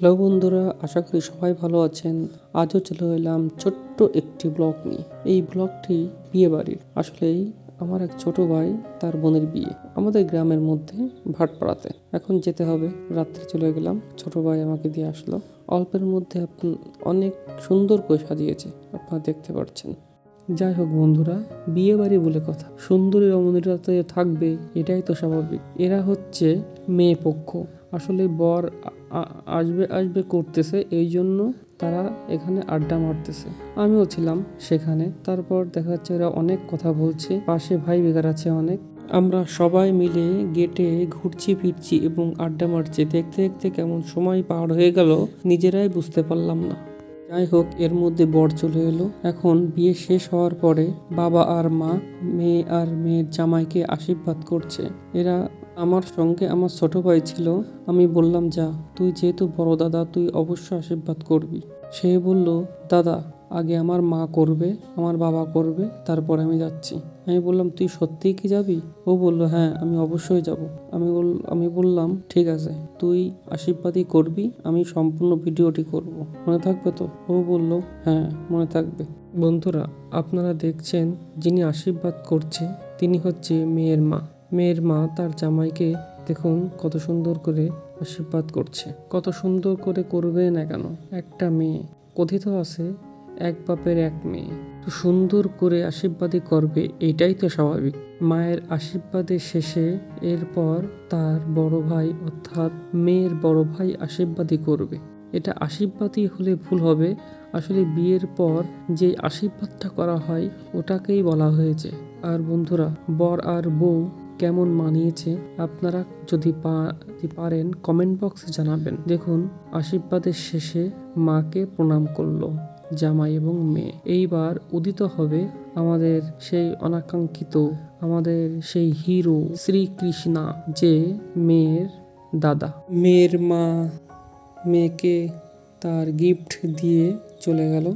Hello বন্ধুরা, আশা করি সবাই ভালো আছেন। আজও চলে এলাম ছোট্ট একটি ব্লগ নিয়ে। এই ব্লগটি বিয়ে বাড়ির আসলেই আমার এক ছোট ভাই তার বোনের বিয়ে আমাদের গ্রামের মধ্যে ভাটপাড়াতে। এখন যেতে হবে। রাত্রে চলে গেলাম। ছোট ভাই আমাকে দিয়ে আসলো। অল্পের মধ্যে আপনি অনেক সুন্দর করে সাজিয়েছে। আপনারা দেখতে পাচ্ছেন যাই হোক বন্ধুরা বিয়ে বাড়ি বলে কথা। সুন্দরী রমণীরা তো থাকবে এটাই তো স্বাভাবিক। এরা হচ্ছে মেয়ে পক্ষ। আসলে বর আসবে আসবে করতেছে, এই জন্য তারা এখানে আড্ডা মারতেছে। আমিও ছিলাম সেখানে। তারপর দেখা যাচ্ছে এরা অনেক কথা বলছে। পাশে ভাই বেগার আছে অনেক। আমরা সবাই মিলে গেটে ঘুরছি, ফিরছি এবং আড্ডা মারছি। দেখতে দেখতে কেমন সময় পার হয়ে গেল, নিজেরাই বুঝতে পারলাম না। যাই হোক, এর মধ্যে বর চলে এলো। এখন বিয়ে শেষ হওয়ার পরে বাবা আর মা, মেয়ে আর মেয়ের জামাইকে আশীর্বাদ করছে। এরা আমার সঙ্গে আমার ছোট ভাই ছিল, আমি বললাম, যা, তুই যেহেতু বড় দাদা, তুই অবশ্যই আশীর্বাদ করবি। সে বলল, দাদা, আগে আমার মা করবে, আমার বাবা করবে, তারপর আমি যাচ্ছি। আমি বললাম, তুই সত্যিই কি যাবি? ও বলল হ্যাঁ আমি অবশ্যই যাব। আমি বল, আমি বললাম, ঠিক আছে, তুই আশীর্বাদই করবি, আমি সম্পূর্ণ ভিডিওটি করব। মনে থাকবে তো? ও বলল হ্যাঁ মনে থাকবে। বন্ধুরা, আপনারা দেখছেন যিনি আশীর্বাদ করছে, তিনি হচ্ছে মেয়ের মা। মেয়ের মা তার জামাইকে দেখুন কত সুন্দর করে আশীর্বাদ করছে। কত সুন্দর করে করবে না কেন? একটা মেয়ে, কথিত আছে, এক বাপের এক মেয়ে। তো সুন্দর করে আশীর্বাদই করবে, এটাই তো স্বাভাবিক। মায়ের আশীর্বাদের শেষে এরপর তার বড় ভাই অর্থাৎ মেয়ের বড় ভাই আশীর্বাদই করবে। এটা আশীর্বাদই হলে ভুল হবে। আসলে বিয়ের পর যে আশীর্বাদটা করা হয়, ওটাকেই বলা হয়েছে। আর বন্ধুরা, বর আর বউ কেমন মানিয়েছে আপনারা যদি পারেন কমেন্ট বক্সে জানাবেন। দেখুন, আশীর্বাদের শেষে মাকে প্রণাম করল জামাই এবং মেয়ে। এইবার উদিত হবে আমাদের সেই অনাকাঙ্ক্ষিত, আমাদের সেই হিরো শ্রীকৃষ্ণা, যে মেয়ের দাদা। মেয়ের মা মেয়েকে তার গিফট দিয়ে চলে গেল।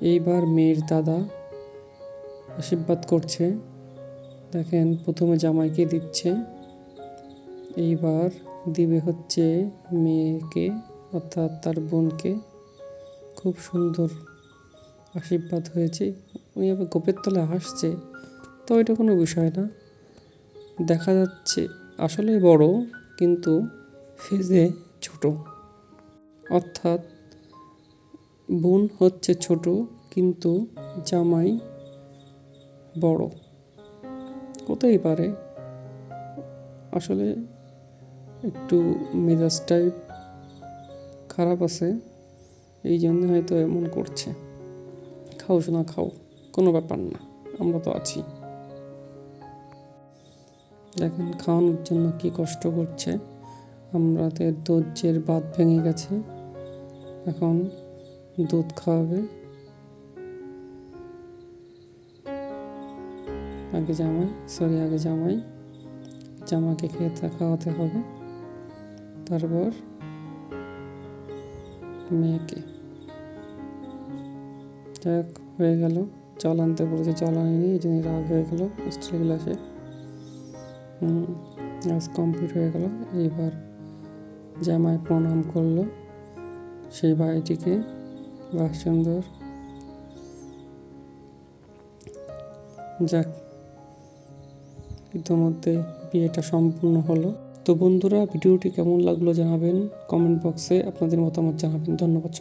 এইবার মেয়ের দাদা আশীর্বাদ করছে। দেখেন প্রথমে জামাইকে দিচ্ছে। এইবার দিবে হচ্ছে মেয়েকে, অর্থাৎ তার বোনকে। খুব সুন্দর আশীর্বাদ হয়েছে। উনি আবার গোপের তলে হাসছে। তো এটা কোনো বিষয় না। দেখা যাচ্ছে আসলে বড়, কিন্তু ফেজে ছোট। অর্থাৎ বোন হচ্ছে ছোট, কিন্তু জামাই বড়। হতেই পারে। আসলে একটু মেজাজটাই খারাপ আছে, এই জন্য হয়তো এমন করছে। খাও শোনা খাও, কোনো ব্যাপার না, আমরা তো আছি। দেখেন, খাওয়ানোর জন্য কি কষ্ট করছে। আমাদের ধৈর্যের বাদ ভেঙে গেছে। এখন দুধ খাওয়াবে। আগে জামাই সরি আগে জামাই। জামাকে খেতে খাওয়াতে হবে। তারপর মেয়েকে। যাক হয়ে গেল। জল আনতে বলেছে, জল আনেনি, এই জন্য রাগ হয়ে গেল। স্টিল গ্লাসে আজ কমপ্লিট হয়ে গেল। এইবার জামাই প্রণাম করল সেই ভাইটিকে বাহ সুন্দর যাক ইতিমধ্যে বিয়েটা সম্পূর্ণ হলো। তো বন্ধুরা, ভিডিওটি কেমন লাগল জানাবেন কমেন্ট বক্সে আপনাদের মতামত জানাবেন। ধন্যবাদ।